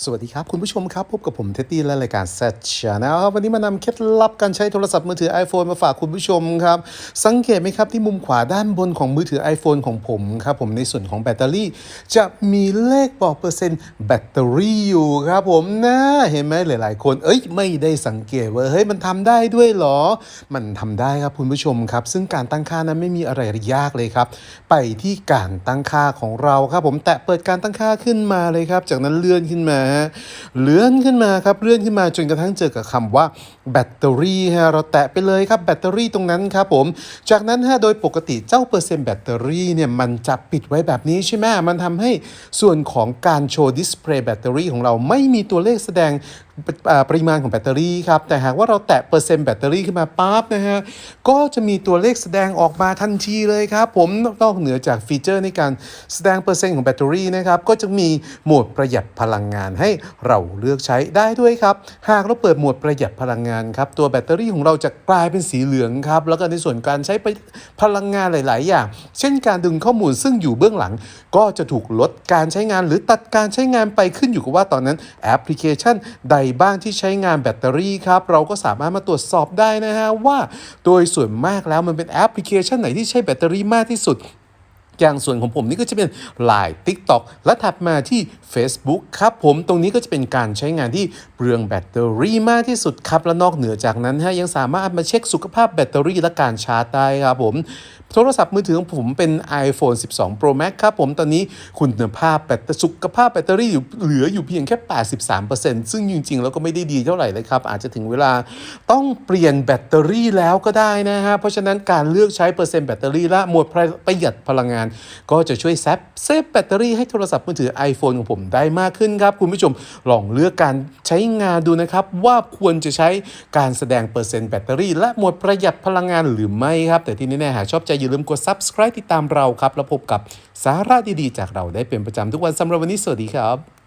สวัสดีครับ คุณผู้ชมครับ พบกับผมเท็ดดี้และรายการ Set Channel ครับวันนี้มานำเคล็ดลับการใช้โทรศัพท์มือถือ iPhone มาฝากคุณผู้ชมครับ สังเกตไหมครับที่มุมขวาด้านบนของมือถือ iPhone ของผมครับผมในส่วนของแบตเตอรี่ จะมีเลขบอกเปอร์เซ็นต์แบตเตอรี่อยู่ครับผมนะเห็นไหมหลาย ๆ คน เอ้ยไม่ได้สังเกตว่าเฮ้ยมันทำได้ด้วยหรอ มันทำได้ครับคุณผู้ชมครับ ซึ่งการตั้งค่านั้นไม่มีอะไรยากเลยครับ ไปที่การตั้งค่าของเราครับผมแตะเปิดการตั้งค่าขึ้นมาเลยครับ จากนั้นเลื่อนขึ้นมาฮะเลื่อนขึ้นมาครับเลื่อนขึ้นมาจนกระทั่งเจอกับคำว่าแบตเตอรี่ฮะเราแตะไปเลยครับแบตเตอรี่ตรงนั้นครับผม จากนั้นฮะโดยปกติเจ้าเปอร์เซ็นต์แบตเตอรี่เนี่ยมันจะปิดไว้แบบนี้ใช่ไหมมันทำให้ส่วนของการโชว์ดิสเพลย์แบตเตอรี่ของเราไม่มีตัวเลขแสดงปริมาณของแบตเตอรี่ครับ แต่หากว่าเราแตะเปอร์เซ็นต์แบตเตอรี่ขึ้นมาปั๊บนะฮะ ก็จะมีตัวเลขแสดงออกมาทันทีเลยครับ ผมนอกเหนือจากฟีเจอร์ในการแสดงเปอร์เซ็นต์ของแบตเตอรี่นะครับ ก็จะมีโหมดประหยัดพลังงานให้เราเลือกใช้ได้ด้วยครับ หากเราเปิดโหมดประหยัดพลังงานครับ ตัวแบตเตอรี่ของเราจะกลายเป็นสีเหลืองครับ แล้วก็ในส่วนการใช้พลังงานหลาย ๆ อย่าง เช่นการดึงข้อมูลซึ่งอยู่เบื้องหลัง ก็จะถูกลดการใช้งานหรือตัดการใช้งานไปขึ้นอยู่กับว่าตอนนั้นแอปพลิเคชันใดบ้างที่ใช้งานแบตเตอรี่ครับ เราก็สามารถมาตรวจสอบได้นะฮะว่า โดยส่วนมากแล้วมันเป็นแอปพลิเคชันไหนที่ใช้แบตเตอรี่มากที่สุด อย่างส่วนของผมนี่ก็จะเป็น Line TikTok และถัดมาที่ Facebook ครับผมตรงนี้ก็จะเป็นการใช้งานที่เปลืองแบตเตอรี่มากที่สุดครับและนอกเหนือจากนั้นฮะยังสามารถมาเช็คสุขภาพแบตเตอรี่และการชาร์จได้ครับผมโทรศัพท์มือถือของผมเป็น iPhone 12 Pro Max ครับผมตอนนี้คุณภาพแบตสุขภาพแบตเตอรี่อยู่เหลืออยู่เพียงแค่ 83%ซึ่งจริง ๆ แล้วก็ไม่ได้ดีเท่าไหร่เลยครับ อาจจะถึงเวลาต้องเปลี่ยนแบตเตอรี่แล้วก็ได้นะฮะ เพราะฉะนั้นการเลือกใช้เปอร์เซ็นต์แบตเตอรี่และหมวดประหยัดพลังงานก็จะช่วยแซฟเซฟแบตเตอรี่ให้โทรศัพท์มือถือ iPhone ของผมได้มากขึ้นครับคุณผู้ชมลองเลือกการใช้งานดูนะครับ ว่าควรจะใช้การแสดงเปอร์เซ็นต์แบตเตอรี่ และหมดประหยัดพลังงานหรือไม่ครับ แต่ที่แน่ๆหากชอบใจอย่าลืมกด subscribe ติดตามเราครับ แล้วพบกับสาระดีๆ จากเราได้เป็นประจำทุกวันสำหรับวันนี้สวัสดีครับ